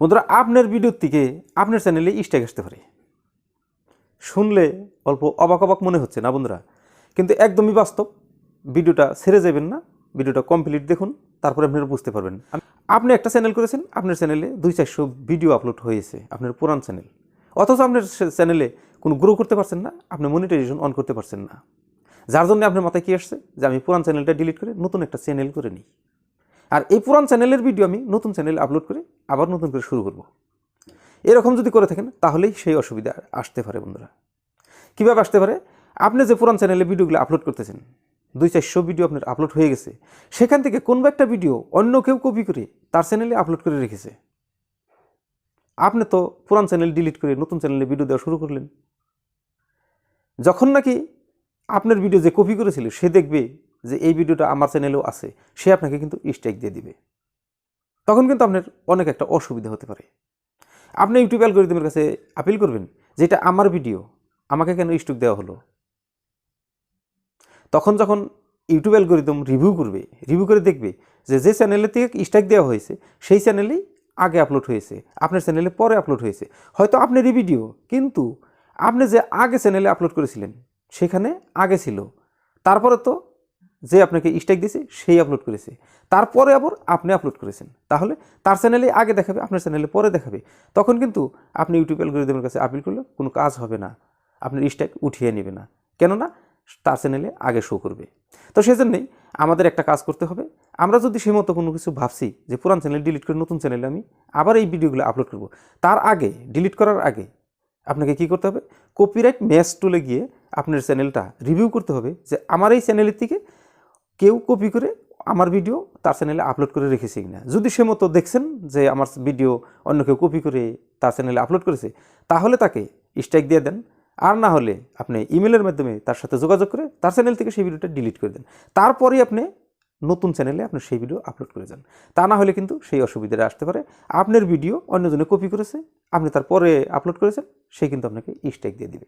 বন্ধুরা, আপনার ভিডিওর থেকে আপনার চ্যানেলে স্ট্যাক আসতে পারে। শুনলে অল্প অবাক অবাক মনে হচ্ছে না বন্ধুরা? কিন্তু একদমই বাস্তব। ভিডিওটা ছেড়ে যাবেন না ভিডিওটা কমপ্লিট দেখুন, তারপরে আপনারা বুঝতে পারবেন। আপনি একটা চ্যানেল করেছেন, আপনার চ্যানেলে দুই চারশো ভিডিও আপলোড হয়েছে আপনার পুরান চ্যানেল অথচ আপনার চ্যানেলে কোনো গ্রো করতে পারছেন না, আপনি মনিটাইজেশন অন করতে পারছেন না। যার জন্য আপনার মাথায় কী আসছে? যে আমি পুরান চ্যানেলটা ডিলিট করে নতুন একটা চ্যানেল করে নিই। আর এই পুরান চ্যানেলের ভিডিও আমি নতুন চ্যানেলে আপলোড করে আবার নতুন করে শুরু করব। এরকম যদি করে থাকেন, তাহলেই সেই অসুবিধা আসতে পারে বন্ধুরা। কীভাবে আসতে পারে? আপনি যে পুরান চ্যানেলে ভিডিওগুলো আপলোড করতেছেন, দুই চারশো ভিডিও আপনার আপলোড হয়ে গেছে, সেখান থেকে কোনো একটা ভিডিও অন্য কেউ কপি করে তার চ্যানেলে আপলোড করে রেখেছে। আপনি তো পুরান চ্যানেল ডিলিট করে নতুন চ্যানেলে ভিডিও দেওয়া শুরু করলেন। যখন নাকি আপনার ভিডিও যে কপি করেছিল, সে দেখবে যে এই ভিডিওটা আমার চ্যানেলেও আছে, সে আপনাকে কিন্তু স্ট্রাইক দিয়ে দিবে। তখন কিন্তু আপনার অনেক একটা অসুবিধা হতে পারে। আপনি ইউটিউব অ্যালগোরিদমের কাছে আপিল করবেন যে এটা আমার ভিডিও, আমাকে কেন স্ট্রোক দেওয়া হলো? তখন যখন ইউটিউব অ্যালগোরিদম রিভিউ করবে, রিভিউ করে দেখবে যে যে চ্যানেলের থেকে স্ট্রাইক দেওয়া হয়েছে, সেই চ্যানেলেই আগে আপলোড হয়েছে, আপনার চ্যানেলে পরে আপলোড হয়েছে। হয়তো আপনারই ভিডিও কিন্তু আপনি যে আগে চ্যানেলে আপলোড করেছিলেন, সেখানে আগে ছিল। তারপরে তো যে আপনাকে স্ট্রাইক দিয়েছে সেই আপলোড করেছে। তারপরে আবার আপনি আপলোড করেছেন। তাহলে তার চ্যানেলে আগে দেখাবে, আপনার চ্যানেলে পরে দেখাবে। তখন কিন্তু আপনি ইউটিউব অ্যালগোরিদমের কাছে আপিল করলে কোনো কাজ হবে না। আপনার স্ট্রাইক উঠিয়ে নেবে না। কেননা তার চ্যানেলে আগে শো করবে। তো সেজন্যই আমাদের একটা কাজ করতে হবে। আমরা যদি সেই মতো কোনো কিছু ভাবছি যে পুরান চ্যানেল ডিলিট করে নতুন চ্যানেলে আমি আবার এই ভিডিওগুলো আপলোড করব, তার আগে ডিলিট করার আগে আপনাকে কি করতে হবে? কপিরাইট ম্যাচ টুলে গিয়ে আপনার চ্যানেলটা রিভিউ করতে হবে যে আমার এই চ্যানেলের থেকে কেউ কপি করে আমার ভিডিও তার চ্যানেলে আপলোড করে রেখেছে কিনা। যদি সে মতো দেখছেন যে আমার ভিডিও অন্য কেউ কপি করে তার চ্যানেলে আপলোড করেছে, তাহলে তাকে স্ট্রাইক দিয়ে দেন। আর না হলে আপনি ইমেলের মাধ্যমে তার সাথে যোগাযোগ করে তার চ্যানেল থেকে সেই ভিডিওটা ডিলিট করে দেন। তারপরেই আপনি নতুন চ্যানেলে আপনি সেই ভিডিও আপলোড করে যান। তা না হলে কিন্তু সেই অসুবিধাটা আসতে পারে। আপনার ভিডিও অন্যজনে কপি করেছে, আপনি তারপরে আপলোড করেছেন, সে কিন্তু আপনাকে স্ট্রাইক দিয়ে দিবে।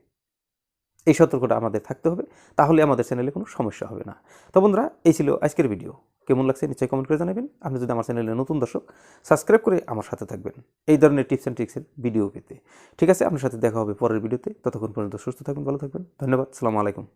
এই সতর্কটা আমাদের থাকতে হবে। তাহলে আমাদের চ্যানেলে কোনো সমস্যা হবে না। তো বন্ধুরা, এই ছিল আজকের ভিডিও কেমন লাগছে নিশ্চয়ই কমেন্ট করে জানাবেন। আপনি যদি আমার চ্যানেলে নতুন দর্শক সাবস্ক্রাইব করে আমার সাথে থাকবেন। এই ধরনের টিপস অ্যান্ড ট্রিক্সের ভিডিও পেতে। ঠিক আছে, আপনার সাথে দেখা হবে পরের ভিডিওতে ততক্ষণ পর্যন্ত সুস্থ থাকবেন ভালো থাকবেন। ধন্যবাদ, সালামু আলাইকুম।